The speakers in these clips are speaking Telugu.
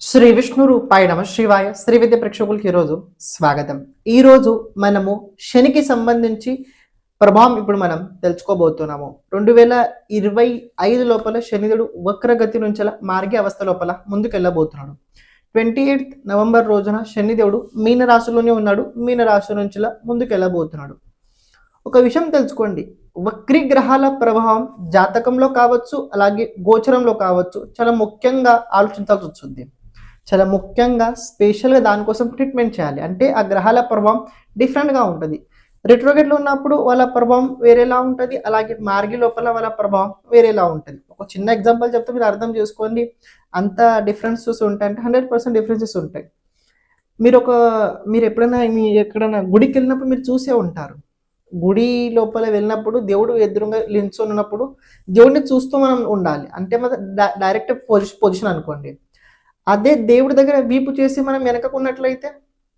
శ్రీ విష్ణు రూపాయ నమ శ్రీవాయ శ్రీ విద్య ప్రేక్షకులకి ఈరోజు స్వాగతం. ఈరోజు మనము శనికి సంబంధించి ప్రభావం ఇప్పుడు మనం తెలుసుకోబోతున్నాము. రెండు వేల ఇరవై ఐదు లోపల శనిదుడు వక్రగతి నుంచి మార్గే అవస్థ లోపల ముందుకెళ్ళబోతున్నాడు. ట్వంటీ ఎయిత్ నవంబర్ రోజున శనిదేవుడు మీనరాశిలోనే ఉన్నాడు. మీనరాశి నుంచి ముందుకెళ్ళబోతున్నాడు. ఒక విషయం తెలుసుకోండి. వక్రీ గ్రహాల ప్రభావం జాతకంలో కావచ్చు అలాగే గోచరంలో కావచ్చు చాలా ముఖ్యంగా ఆలోచించాల్సి వస్తుంది. చాలా ముఖ్యంగా స్పెషల్గా దానికోసం ట్రీట్మెంట్ చేయాలి. అంటే ఆ గ్రహాల ప్రభావం డిఫరెంట్గా ఉంటుంది. రెట్రోగేట్లో ఉన్నప్పుడు వాళ్ళ ప్రభావం వేరేలా ఉంటుంది. అలాగే మార్గి లోపల వాళ్ళ ప్రభావం వేరేలా ఉంటుంది. ఒక చిన్న ఎగ్జాంపుల్ చెప్తే మీరు అర్థం చేసుకోండి. అంత డిఫరెన్సెస్ ఉంటాయి. అంటే హండ్రెడ్ పర్సెంట్ డిఫరెన్సెస్ ఉంటాయి. మీరు ఒక మీరు ఎప్పుడైనా మీ ఎక్కడైనా గుడికి వెళ్ళినప్పుడు మీరు చూసే ఉంటారు. గుడి లోపల వెళ్ళినప్పుడు దేవుడు ఎదురుగా నిల్చొని ఉన్నప్పుడు దేవుడిని చూస్తూ మనం ఉండాలి. అంటే మన డైరెక్ట్ పొజిషన్ పొజిషన్ అనుకోండి. అదే దేవుడి దగ్గర వీపు చేసి మనం వెనకకున్నట్లయితే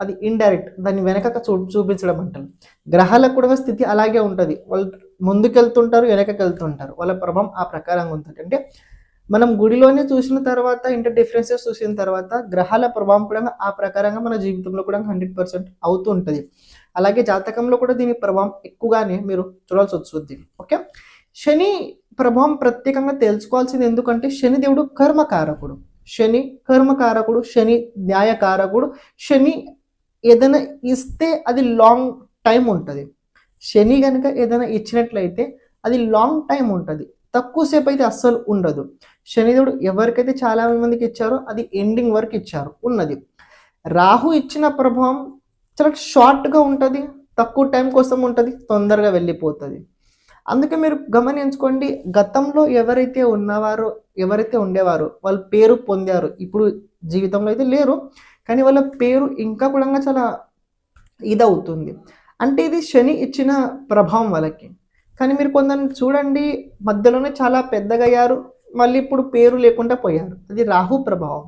అది ఇండైరెక్ట్ దాన్ని వెనక చూ చూపించడం అంటారు. గ్రహాలకు కూడా స్థితి అలాగే ఉంటుంది. వాళ్ళు ముందుకెళ్తుంటారు వెనకకి వెళ్తుంటారు వాళ్ళ ప్రభావం ఆ ప్రకారంగా ఉంటుంది. అంటే మనం గుడిలోనే చూసిన తర్వాత ఇంటర్ డిఫరెన్సెస్ చూసిన తర్వాత గ్రహాల ప్రభావం కూడా ఆ ప్రకారంగా మన జీవితంలో కూడా హండ్రెడ్ పర్సెంట్ అవుతూ ఉంటుంది అలాగే జాతకంలో కూడా దీని ప్రభావం ఎక్కువగానే మీరు చూడాల్సి వస్తుంది. ఓకే? శని ప్రభావం ప్రత్యేకంగా తెలుసుకోవాల్సింది ఎందుకంటే శని దేవుడు కర్మకారకుడు. శని కర్మకారకుడు శని న్యాయకారకుడు శని ఏదైనా ఇస్తే అది లాంగ్ టైం ఉంటుంది శని కనుక ఏదైనా ఇచ్చినట్లయితే అది లాంగ్ టైం ఉంటుంది తక్కువసేపు అయితే అస్సలు ఉండదు శనిదేవుడు ఎవరికైతే చాలా మందికి ఇచ్చారో అది ఎండింగ్ వరకు ఇచ్చారు ఉన్నది రాహు ఇచ్చిన ప్రభావం చాలా షార్ట్గా ఉంటుంది తక్కువ టైం కోసం ఉంటుంది తొందరగా వెళ్ళిపోతుంది అందుకే మీరు గమనించుకోండి గతంలో ఎవరైతే ఉన్నవారో ఎవరైతే ఉండేవారో వాళ్ళ పేరు పొందారు. ఇప్పుడు జీవితంలో అయితే లేరు కానీ వాళ్ళ పేరు ఇంకా కూడా చాలా ఇదవుతుంది. అంటే ఇది శని ఇచ్చిన ప్రభావం వాళ్ళకి. కానీ మీరు కొందరిని చూడండి మధ్యలోనే చాలా పెద్దగా అయ్యారు మళ్ళీ ఇప్పుడు పేరు లేకుండా పోయారు. అది రాహు ప్రభావం.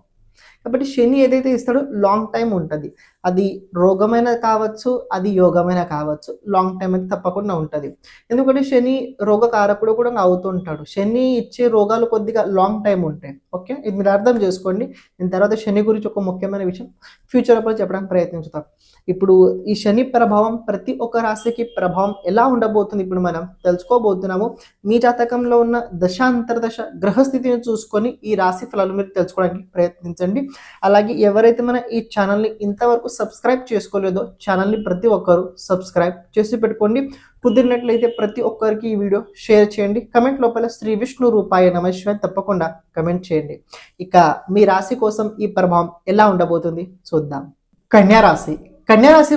కాబట్టి శని ఏదైతే ఇస్తాడో లాంగ్ టైం ఉంటుంది. అది రోగమైన కావచ్చు అది యోగమైన కావచ్చు లాంగ్ టైం అయితే తప్పకుండా ఉంటుంది. ఎందుకంటే శని రోగకారకుడు కూడా అవుతుంటాడు శని ఇచ్చే రోగాలు కొద్దిగా లాంగ్ టైం ఉంటాయి. ఓకే ఇది మీరు అర్థం చేసుకోండి. నేను తర్వాత శని గురించి ఒక ముఖ్యమైన విషయం ఫ్యూచర్ అప్పుడు చెప్పడానికి ప్రయత్నించుతాం. ఇప్పుడు ఈ శని ప్రభావం ప్రతి ఒక్క రాశికి ప్రభావం ఎలా ఉండబోతుంది? ఇప్పుడు మనం తెలుసుకోబోతున్నాము. మీ జాతకంలో ఉన్న దశాంతర్దశ గ్రహస్థితిని చూసుకొని ఈ రాశి ఫలాలు మీరు తెలుసుకోవడానికి ప్రయత్నించండి. అలాగే ఎవరైతే మన ఈ ఛానల్ని ఇంతవరకు సబ్స్క్రైబ్ చేసుకోలేదో ఛానల్ని ప్రతి ఒక్కరు సబ్స్క్రైబ్ చేసి పెట్టుకోండి. కుదిరినట్లయితే ప్రతి ఒక్కరికి ఈ వీడియో షేర్ చేయండి. కమెంట్ లోపల శ్రీ విష్ణు రూపాయ నమశివాయ తప్పకుండా కమెంట్ చేయండి. ఇక మీ రాశి కోసం ఈ ప్రభావం ఎలా ఉండబోతుంది చూద్దాం. కన్యా రాశి.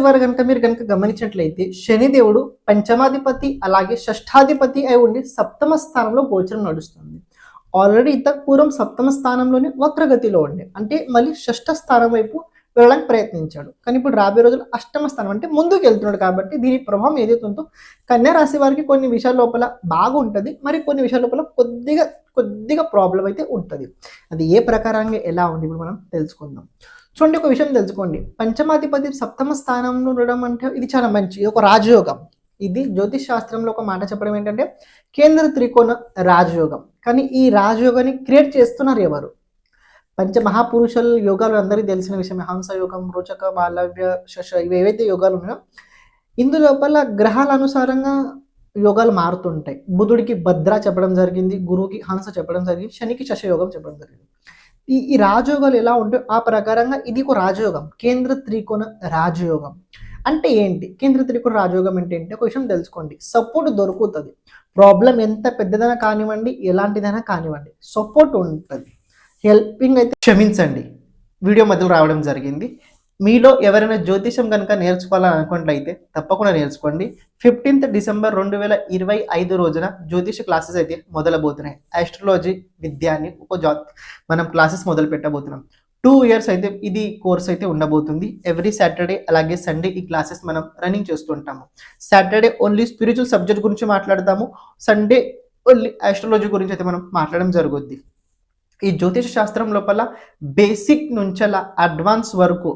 వారు కనుక మీరు కనుక గమనించినట్లయితే శనిదేవుడు పంచమాధిపతి అలాగే షష్ఠాధిపతి అయి ఉండి సప్తమ స్థానంలో గోచరం నడుస్తుంది. ఆల్రెడీ ఇంతకు పూర్వం సప్తమ స్థానంలోనే వక్రగతిలో ఉండే. అంటే మళ్ళీ షష్ఠ స్థానం వైపు వెళ్ళడానికి ప్రయత్నించాడు. కానీ ఇప్పుడు రాబోయే రోజులు అష్టమ స్థానం అంటే ముందుకు వెళ్తున్నాడు కాబట్టి దీని ప్రభావం ఏదైతే ఉందో కన్యా రాశి వారికి కొన్ని విషయాల లోపల బాగుంటుంది. మరి కొన్ని విషయాల లోపల కొద్దిగా కొద్దిగా ప్రాబ్లం అయితే ఉంటుంది. అది ఏ ప్రకారంగా ఎలా ఉంది ఇప్పుడు మనం తెలుసుకుందాం. చూడండి ఒక విషయం తెలుసుకోండి. పంచమాధిపతి సప్తమ స్థానంలో ఉండడం అంటే ఇది చాలా మంచి ఇది ఒక రాజయోగం. ఇది జ్యోతిష్ శాస్త్రంలో ఒక మాట చెప్పడం ఏంటంటే కేంద్ర త్రికోణ రాజయోగం. కానీ ఈ రాజయోగాన్ని క్రియేట్ చేస్తున్నారు ఎవరు? పంచ మహాపురుషుల యోగాలు అందరికీ తెలిసిన విషయం హంస యోగం రోచక బాలవ్య శశ ఇవి ఏవైతే యోగాలు ఉన్నాయో ఇందులోపల గ్రహాల అనుసారంగా యోగాలు మారుతుంటాయి. బుధుడికి భద్ర చెప్పడం జరిగింది గురువుకి హంస చెప్పడం జరిగింది శనికి శశయోగం చెప్పడం జరిగింది. ఈ ఈ రాజయోగాలు ఎలా ఉంటాయో ఆ ప్రకారంగా ఇది ఒక రాజయోగం కేంద్ర త్రికోణ రాజయోగం. అంటే ఏంటి? కేంద్ర త్రికోణ రాజయోగం అంటే ఏంటి? ఒక విషయం తెలుసుకోండి. సపోర్ట్ దొరుకుతుంది. ప్రాబ్లం ఎంత పెద్దదైనా కానివ్వండి ఎలాంటిదైనా కానివ్వండి సపోర్ట్ ఉంటుంది. హెల్పింగ్ అయితే క్షమించండి. వీడియో మధ్యలో రావడం జరిగింది. మీలో ఎవరైనా జ్యోతిషం కనుక నేర్చుకోవాలని అనుకున్నట్లయితే తప్పకుండా నేర్చుకోండి. ఫిఫ్టీన్త్ డిసెంబర్ రెండు వేల ఇరవై ఐదు రోజున జ్యోతిష క్లాసెస్ అయితే మొదలబోతున్నాయి. ఆస్ట్రాలజీ విద్యాన్ని ఒక మనం క్లాసెస్ మొదలు పెట్టబోతున్నాం టూ ఇయర్స్ అయితే ఇది కోర్స్ అయితే ఉండబోతుంది. ఎవ్రీ సాటర్డే అలాగే సండే ఈ క్లాసెస్ మనం రన్నింగ్ చేస్తుంటాము సాటర్డే ఓన్లీ స్పిరిచువల్ సబ్జెక్ట్ గురించి మాట్లాడతాము. సండే ఓన్లీ ఆస్ట్రాలజీ గురించి అయితే మనం మాట్లాడడం జరుగుద్ది. ఈ జ్యోతిష శాస్త్రం లోపల బేసిక్ నుంచలా అడ్వాన్స్ వరకు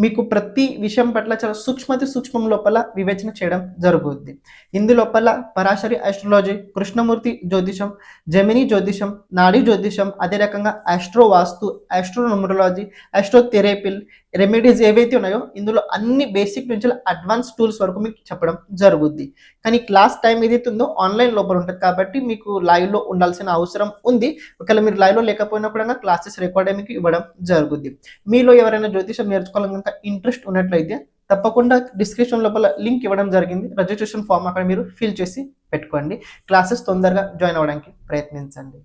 మీకు ప్రతి విషయం పట్ల చాలా సూక్ష్మతి సూక్ష్మం లోపల వివేచన చేయడం జరుగుద్ది. ఇందు లోపల పరాశరి ఆస్ట్రాలజీ కృష్ణమూర్తి జ్యోతిషం జమిని జ్యోతిషం నాడీ జ్యోతిషం అదే రకంగా astro vastu astronumerology astro therapies remedies ఏవైతే ఉన్నాయో ఇందులో అన్ని బేసిక్ నుంచి అడ్వాన్స్ టూల్స్ వరకు మీకు చెప్పడం జరుగుద్ది. కానీ క్లాస్ టైం ఏదైతే ఉందో ఆన్లైన్ లోపల ఉంటుంది కాబట్టి మీకు లైవ్లో ఉండాల్సిన అవసరం ఉంది. ఒకవేళ మీరు లైవ్లో లేకపోయినప్పుడు క్లాసెస్ రికార్డ్ మీకు ఇవ్వడం జరుగుద్ది. మీలో ఎవరైనా జ్యోతిషం నేర్చుకోవాలని కనుక ఇంట్రెస్ట్ ఉన్నట్లయితే తప్పకుండా డిస్క్రిప్షన్ లోపల లింక్ ఇవ్వడం జరిగింది. రిజిస్ట్రేషన్ ఫామ్ అక్కడ మీరు ఫిల్ చేసి పెట్టుకోండి. క్లాసెస్ తొందరగా జాయిన్ అవ్వడానికి ప్రయత్నించండి.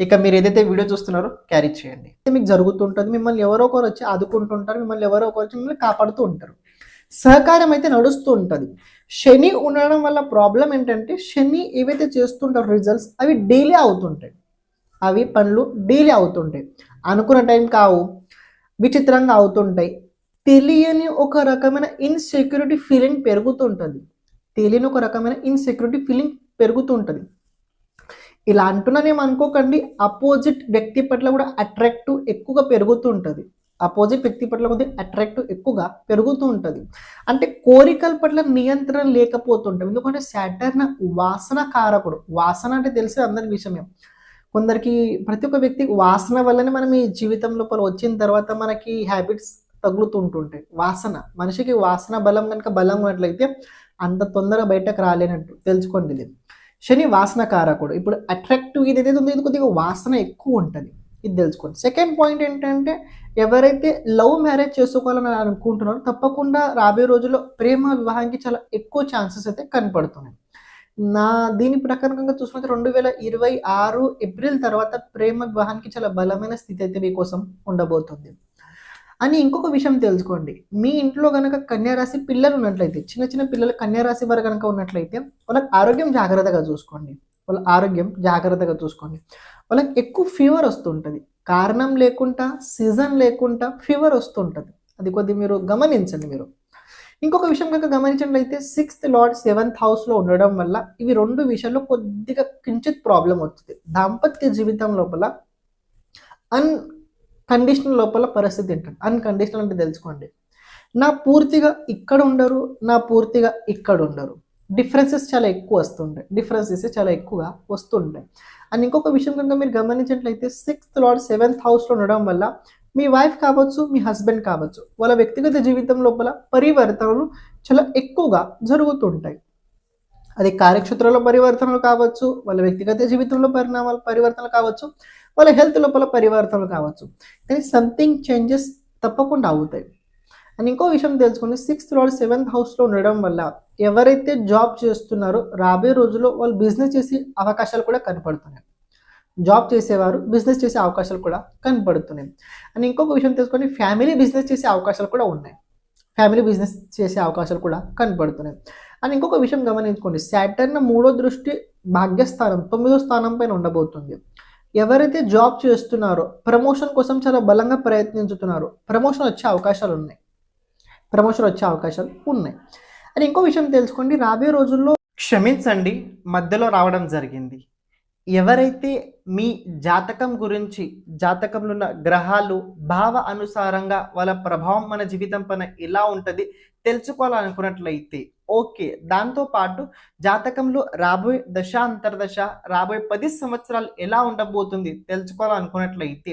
ఇక మీరు ఏదైతే వీడియో చూస్తున్నారో క్యారీ చేయండి. మీకు జరుగుతుంటుంది మిమ్మల్ని ఎవరో ఒకరు వచ్చి ఆదుకుంటుంటారు మిమ్మల్ని ఎవరో ఒకరు వచ్చి మిమ్మల్ని కాపాడుతూ ఉంటారు. సహకారం అయితే నడుస్తూ ఉంటుంది. శని ఉండడం వల్ల ప్రాబ్లం ఏంటంటే శని ఏవైతే చేస్తుంటారో రిజల్ట్స్ అవి డైలీ అవుతుంటాయి. అవి పనులు డైలీ అవుతుంటాయి. అనుకున్న టైం కావు విచిత్రంగా అవుతుంటాయి. తెలియని ఒక రకమైన ఇన్సెక్యూరిటీ ఫీలింగ్ పెరుగుతుంటుంది. తెలియని ఒక రకమైన ఇన్సెక్యూరిటీ ఫీలింగ్ పెరుగుతుంటుంది. ఇలా అంటున్నానేమో అనుకోకండి. అపోజిట్ వ్యక్తి పట్ల కూడా అట్రాక్టివ్ ఎక్కువగా పెరుగుతూ ఉంటుంది. అపోజిట్ వ్యక్తి పట్ల కొద్ది అట్రాక్టివ్ ఎక్కువగా పెరుగుతూ ఉంటుంది. అంటే కోరికల పట్ల నియంత్రణ లేకపోతుంటాం ఎందుకంటే సాటర్న్ వాసన కారకుడు వాసన అంటే తెలిసే అందరి విషయమే. కొందరికి ప్రతి ఒక్క వ్యక్తి వాసన వల్లనే మనం ఈ జీవితం లోపల వచ్చిన తర్వాత మనకి హ్యాబిట్స్ తగులుతుంటుంటాయి వాసన. మనిషికి వాసన బలం కనుక బలం ఉన్నట్లయితే అంత తొందరగా బయటకు రాలేనట్టు. తెలుసుకోండి ఇది. శని వాసన కారకుడు ఇప్పుడు అట్రాక్టివ్ ఇది ఏదైతే ఉందో ఇది కొద్దిగా వాసన ఎక్కువ ఉంటుంది. ఇది తెలుసుకోండి. సెకండ్ పాయింట్ ఏంటంటే ఎవరైతే లవ్ మ్యారేజ్ చేసుకోవాలని అనుకుంటున్నారో తప్పకుండా రాబోయే రోజుల్లో ప్రేమ వివాహానికి చాలా ఎక్కువ ఛాన్సెస్ అయితే కనపడుతున్నాయి. నా దీని ప్రకారంగా చూసుకుంటే రెండు వేల ఇరవై ఆరు ఏప్రిల్ తర్వాత ప్రేమ వివాహానికి చాలా బలమైన స్థితి అయితే మీకోసం ఉండబోతుంది. అని ఇంకొక విషయం తెలుసుకోండి. మీ ఇంట్లో కనుక కన్యారాశి పిల్లలు ఉన్నట్లయితే చిన్న చిన్న పిల్లలు కన్యారాశి వారు కనుక ఉన్నట్లయితే వాళ్ళకి ఆరోగ్యం జాగ్రత్తగా చూసుకోండి. వాళ్ళ ఆరోగ్యం జాగ్రత్తగా చూసుకోండి. వాళ్ళకి ఎక్కువ ఫీవర్ వస్తుంటుంది. కారణం లేకుండా సీజన్ లేకుండా ఫీవర్ వస్తుంటుంది. అది కొద్ది మీరు గమనించండి మీరు. ఇంకొక విషయం కనుక గమనించినట్లయితే సిక్స్త్ లార్డ్ సెవెంత్ హౌస్లో ఉండడం వల్ల ఇవి రెండు విషయాల్లో కొద్దిగా కించిత్ ప్రాబ్లం వస్తుంది. దాంపత్య జీవితం లోపల అన్ కండిషనల్ లోపల పరిస్థితి ఏంటంటే అన్కండిషనల్ అంటే తెలుసుకోండి. నా పూర్తిగా ఇక్కడ ఉండరు నా పూర్తిగా ఇక్కడ ఉండరు. డిఫరెన్సెస్ చాలా ఎక్కువ వస్తుంటాయి. డిఫరెన్సెస్ చాలా ఎక్కువగా వస్తుంటాయి. అండ్ ఇంకొక విషయం కనుక మీరు గమనించినట్లయితే సిక్స్త్ లార్డ్ సెవెంత్ హౌస్లో ఉండడం వల్ల మీ వైఫ్ కావచ్చు మీ హస్బెండ్ కావచ్చు వాళ్ళ వ్యక్తిగత జీవితం లోపల పరివర్తనలు చాలా ఎక్కువగా జరుగుతుంటాయి. అది కార్యక్షేత్రంలో పరివర్తనలు కావచ్చు వాళ్ళ వ్యక్తిగత జీవితంలో పరిణామాలు పరివర్తనలు కావచ్చు వాళ్ళ హెల్త్ లోపల పరివర్తనలు కావచ్చు. కానీ సంథింగ్ చేంజెస్ తప్పకుండా అవుతాయి. అండ్ ఇంకో విషయం తెలుసుకుని సిక్స్త్ లార్డ్ సెవెంత్ హౌస్లో ఉండడం వల్ల ఎవరైతే జాబ్ చేస్తున్నారో రాబోయే రోజుల్లో వాళ్ళు బిజినెస్ చేసే అవకాశాలు కూడా కనపడుతున్నాయి. జాబ్ చేసేవారు బిజినెస్ చేసే అవకాశాలు కూడా కనపడుతున్నాయి. అండ్ ఇంకొక విషయం తెలుసుకొని ఫ్యామిలీ బిజినెస్ చేసే అవకాశాలు కూడా ఉన్నాయి. ఫ్యామిలీ బిజినెస్ చేసే అవకాశాలు కూడా కనపడుతున్నాయి. అండ్ ఇంకొక విషయం గమనించుకోండి సాటర్న్ మూడో దృష్టి భాగ్యస్థానం తొమ్మిదో స్థానం పైన ఉండబోతుంది. ఎవరైతే జాబ్ చేస్తున్నారో ప్రమోషన్ కోసం చాలా బలంగా ప్రయత్నించుతున్నారో ప్రమోషన్ వచ్చే అవకాశాలు ఉన్నాయి. ప్రమోషన్ వచ్చే అవకాశాలు ఉన్నాయి. అని ఇంకో విషయం తెలుసుకోండి రాబోయే రోజుల్లో క్షమించండి మధ్యలో రావడం జరిగింది. ఎవరైతే మీ జాతకం గురించి జాతకంలో ఉన్న గ్రహాలు భావ అనుసారంగా వాళ్ళ ప్రభావం మన జీవితం పైన ఎలా ఉంటుంది తెలుసుకోవాలనుకున్నట్లయితే ఓకే. దాంతో పాటు జాతకంలో రాబోయే దశ అంతర్దశ రాబోయే పది సంవత్సరాలు ఎలా ఉండబోతుంది తెలుసుకోవాలనుకున్నట్లయితే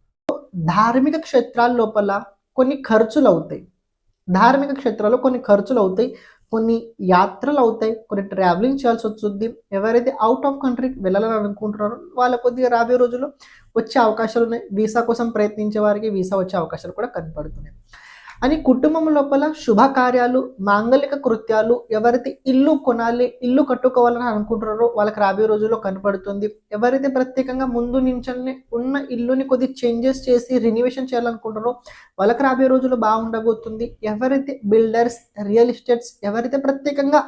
ధార్మిక క్షేత్రాల లోపల కొన్ని ఖర్చులు అవుతాయి ధార్మిక క్షేత్రాల్లో కొన్ని ఖర్చులు అవుతాయి కొన్ని యాత్రలు అవుతాయి కొన్ని ట్రావెలింగ్ చేయాల్సి వస్తుంది. ఎవరైతే అవుట్ ఆఫ్ కంట్రీకి వెళ్ళాలని అనుకుంటున్నారో వాళ్ళ కొద్దిగా రాబోయే రోజుల్లో వచ్చే అవకాశాలు ఉన్నాయి. వీసా కోసం ప్రయత్నించే వారికి వీసా వచ్చే అవకాశాలు కూడా కనపడుతున్నాయి. అని కుటుంబం లోపల శుభకార్యాలు మాంగళిక కృత్యాలు ఎవరైతే ఇల్లు కొనాలి ఇల్లు కట్టుకోవాలని అనుకుంటున్నారో వాళ్ళకి రాబోయే రోజుల్లో కనపడుతుంది. ఎవరైతే ప్రత్యేకంగా ముందు నుంచి ఉన్న ఇల్లుని కొద్ది చేంజెస్ చేసి రినివేషన్ చేయాలనుకుంటారో వాళ్ళకి రాబోయే రోజుల్లో బాగుండబోతుంది. ఎవరైతే బిల్డర్స్ రియల్ ఎస్టేట్స్ ఎవరైతే ప్రత్యేకంగా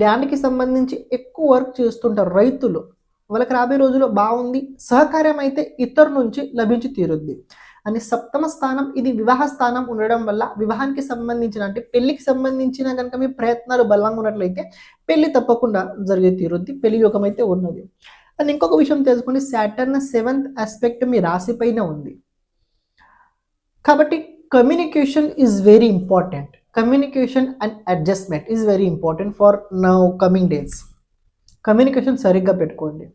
ల్యాండ్కి సంబంధించి ఎక్కువ వర్క్ చేస్తుంటారు రైతులు వాళ్ళకి రాబోయే రోజుల్లో బాగుంది సహకారం అయితే ఇతరు నుంచి లభించి తీరుద్ది. అని సప్తమ స్థానం ఇది వివాహ స్థానం ఉండడం వల్ల వివాహానికి సంబంధించిన అంటే పెళ్ళికి సంబంధించిన కనుక మీ ప్రయత్నాలు బలంగా ఉన్నట్లయితే పెళ్ళి తప్పకుండా జరిగే తీరుద్ది పెళ్ళి యోగం అయితే ఉన్నది. అండ్ ఇంకొక విషయం తెలుసుకోండి సాటర్న్ సెవెంత్ ఆస్పెక్ట్ మీ రాశి పైన ఉంది. కాబట్టి communication is very important communication and adjustment is very important for now coming days communication సరిగ్గా పెట్టుకోండి.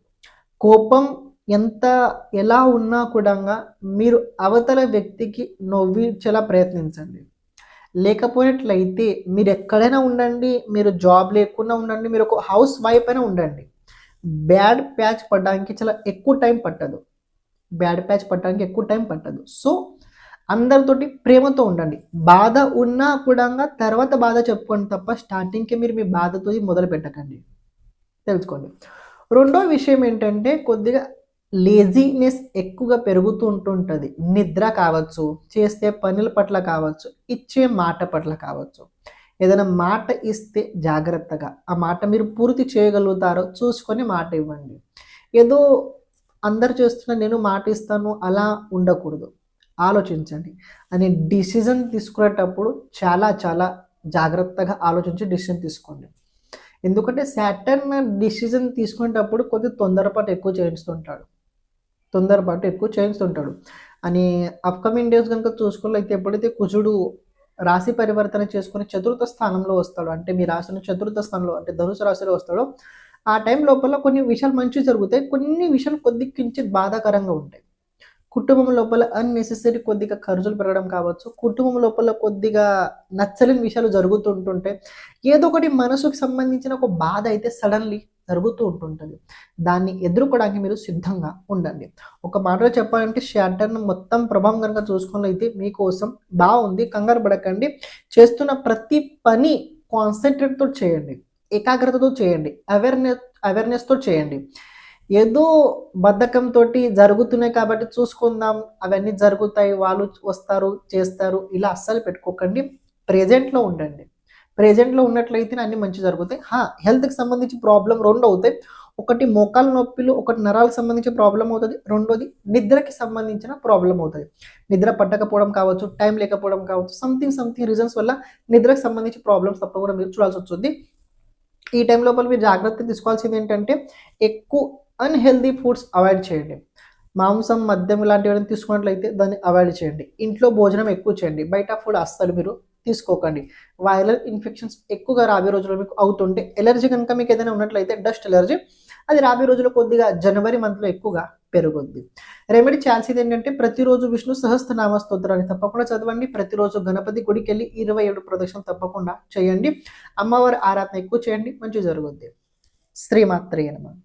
కోపం ఎంత ఎలా ఉన్నా కూడా మీరు అవతల వ్యక్తికి నవ్వించేలా ప్రయత్నించండి. లేకపోయినట్లయితే మీరు ఎక్కడైనా ఉండండి మీరు జాబ్ లేకుండా ఉండండి మీరు ఒక హౌస్ వైఫ్ అయినా ఉండండి. బ్యాడ్ ప్యాచ్ పడడానికి చాలా ఎక్కువ టైం పట్టదు. బ్యాడ్ ప్యాచ్ పట్టడానికి ఎక్కువ టైం పట్టదు. సో అందరితోటి ప్రేమతో ఉండండి. బాధ ఉన్నా కూడా తర్వాత బాధ చెప్పుకోండి తప్ప స్టార్టింగ్కి మీరు మీ బాధతో మొదలు పెట్టకండి. తెలుసుకోండి. రెండో విషయం ఏంటంటే కొద్దిగా లేజీనెస్ ఎక్కువగా పెరుగుతూ ఉంటుంటుంది నిద్ర కావచ్చు చేస్తే పనుల పట్ల కావచ్చు ఇచ్చే మాట పట్ల కావచ్చు. ఏదైనా మాట ఇస్తే జాగ్రత్తగా ఆ మాట మీరు పూర్తి చేయగలుగుతారో చూసుకొని మాట ఇవ్వండి. ఏదో అందరు చేస్తున్న నేను మాట ఇస్తాను అలా ఉండకూడదు. ఆలోచించండి. అని డిసిజన్ తీసుకునేటప్పుడు చాలా చాలా జాగ్రత్తగా ఆలోచించి డిసిజన్ తీసుకోండి. ఎందుకంటే సాటర్న్ డిసిజన్ తీసుకునేటప్పుడు కొద్ది తొందరపాటు ఎక్కువ చేయిస్తుంటాడు. తొందరపాటు ఎక్కువ చేయిస్తుంటాడు అని అప్కమింగ్ డేస్ కనుక చూసుకున్నట్లయితే ఎప్పుడైతే కుజుడు రాశి పరివర్తన చేసుకుని చతుర్థ స్థానంలో వస్తాడు అంటే మీ రాశిని చతుర్థ స్థానంలో అంటే ధనుసు రాశిలో వస్తాడో ఆ టైం లోపల కొన్ని విషయాలు మంచి జరుగుతాయి. కొన్ని విషయాలు కొద్ది కించిత్ బాధాకరంగా ఉంటాయి. కుటుంబం లోపల అన్నెసెసరీ కొద్దిగా ఖర్చులు పెరగడం కావచ్చు కుటుంబం లోపల కొద్దిగా నచ్చలేని విషయాలు జరుగుతుంటుంటే ఏదో ఒకటి మనసుకు సంబంధించిన ఒక బాధ అయితే సడన్లీ జరుగుతూ ఉంటుంటుంది. దాన్ని ఎదుర్కోవడానికి మీరు సిద్ధంగా ఉండండి. ఒక మాటలో చెప్పాలంటే షాటర్న్ మొత్తం ప్రభావం కనుక చూసుకున్నైతే మీకోసం బాగుంది. కంగారు పడకండి. చేస్తున్న ప్రతి పని కాన్సన్ట్రేట్తో చేయండి. ఏకాగ్రతతో చేయండి. అవేర్నెస్ అవేర్నెస్తో చేయండి. ఏదో బద్ధకంతో జరుగుతున్నాయి కాబట్టి చూసుకుందాం. అవన్నీ జరుగుతాయి. వాళ్ళు వస్తారు చేస్తారు. ఇలా అస్సలు పెట్టుకోకండి. ప్రెజెంట్లో ఉండండి. ప్రెజెంట్లో ఉన్నట్లయితే అన్ని మంచి జరుగుతాయి. హా హెల్త్కి సంబంధించి ప్రాబ్లం రెండు అవుతాయి ఒకటి మోకాల నొప్పులు ఒకటి నరాలకు సంబంధించిన ప్రాబ్లం అవుతుంది. రెండోది నిద్రకి సంబంధించిన ప్రాబ్లం అవుతుంది. నిద్ర పట్టకపోవడం కావచ్చు టైం లేకపోవడం కావచ్చు సంథింగ్ సంథింగ్ రీజన్స్ వల్ల నిద్రకు సంబంధించి ప్రాబ్లమ్స్ తప్పకుండా మీరు చూడాల్సి వస్తుంది. ఈ టైం లోపల మీరు జాగ్రత్త తీసుకోవాల్సింది ఏంటంటే ఎక్కువ అన్హెల్దీ ఫుడ్స్ అవాయిడ్ చేయండి. మాంసం మద్యం ఇలాంటివి ఏమైనా తీసుకున్నట్లయితే దాన్ని అవాయిడ్ చేయండి. ఇంట్లో భోజనం ఎక్కువ చేయండి. బయట ఫుడ్ అస్సలు మీరు తీసుకోకండి. వైరల్ ఇన్ఫెక్షన్స్ ఎక్కువగా రాబోయే రోజుల్లో మీకు అవుతుంటే ఎలర్జీ కనుక మీకు ఏదైనా ఉన్నట్లయితే డస్ట్ ఎలర్జీ అది రాబోయే రోజుల్లో కొద్దిగా జనవరి మంత్లో ఎక్కువగా పెరుగుద్ది. రెమెడీ చేయాల్సింది ఏంటంటే ప్రతిరోజు విష్ణు సహస్రనామ స్తోత్రాన్ని తప్పకుండా చదవండి. ప్రతిరోజు గణపతి గుడికి వెళ్ళి ఇరవై ఏడు ప్రదక్షిణలు తప్పకుండా చేయండి. అమ్మవారి ఆరాధన ఎక్కువ చేయండి. మంచి జరుగుద్ది. శ్రీమాత్రేయ నమ.